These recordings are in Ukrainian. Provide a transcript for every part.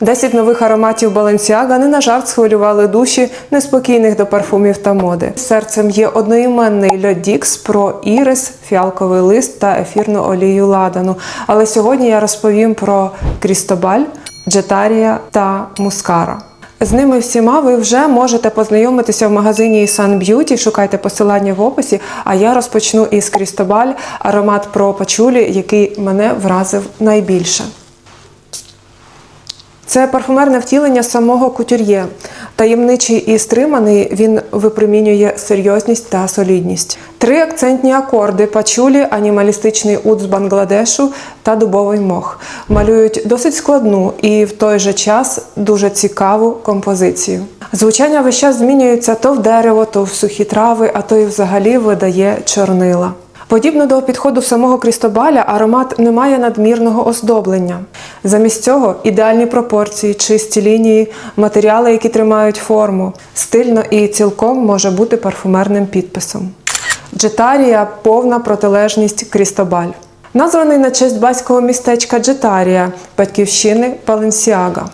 Десять нових ароматів Balenciaga не на жарт схвилювали душі неспокійних до парфумів та моди. Серцем є одноіменний Льодікс про ірис, фіалковий лист та ефірну олію ладану. Але сьогодні я розповім про Крістобаль, Джетарія та Мускара. З ними всіма ви вже можете познайомитися в магазині Sun Beauty, шукайте посилання в описі. А я розпочну із Крістобаль, аромат про пачулі, який мене вразив найбільше. Це парфумерне втілення самого кутюр'є. Таємничий і стриманий він випромінює серйозність та солідність. Три акцентні акорди пачулі, анімалістичний ут з Бангладешу та дубовий мох малюють досить складну і в той же час дуже цікаву композицію. Звучання весь час змінюється то в дерево, то в сухі трави, а то й взагалі видає чорнила. Подібно до підходу самого Крістобаля, аромат не має надмірного оздоблення. Замість цього ідеальні пропорції, чисті лінії, матеріали, які тримають форму, стильно і цілком може бути парфумерним підписом. Джетарія повна протилежність Крістобаль. Названий на честь батького містечка Джетарія, батьківщини Паленсіага.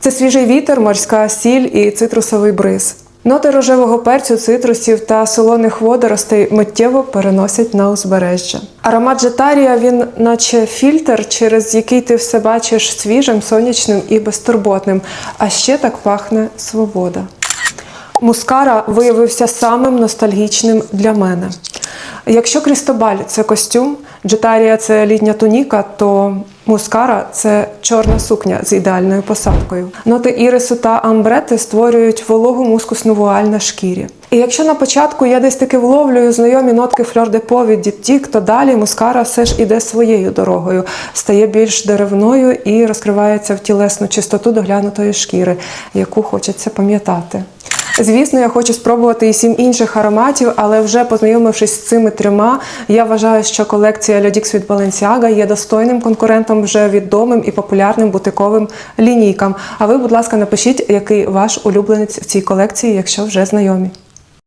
Це свіжий вітер, морська сіль і цитрусовий бриз. Ноти рожевого перцю, цитрусів та солоних водоростей миттєво переносять на узбережжя. Аромат жетарія він наче фільтр, через який ти все бачиш свіжим, сонячним і безтурботним. А ще так пахне свобода. Мускара виявився самим ностальгічним для мене. Якщо Крістобаль це костюм, Джетарія це літня туніка, то мускара це чорна сукня з ідеальною посадкою. Ноти ірису та амбрети створюють вологу мускусну вуаль на шкірі. І якщо на початку я десь таки вловлюю знайомі нотки фльор-депо від діптік, то далі мускара все ж іде своєю дорогою, стає більш деревною і розкривається в тілесну чистоту доглянутої шкіри, яку хочеться пам'ятати. Звісно, я хочу спробувати і сім інших ароматів, але вже познайомившись з цими трьома, я вважаю, що колекція Lodix від Balenciaga є достойним конкурентом вже відомим і популярним бутиковим лінійкам. А ви, будь ласка, напишіть, який ваш улюбленець в цій колекції, якщо вже знайомі.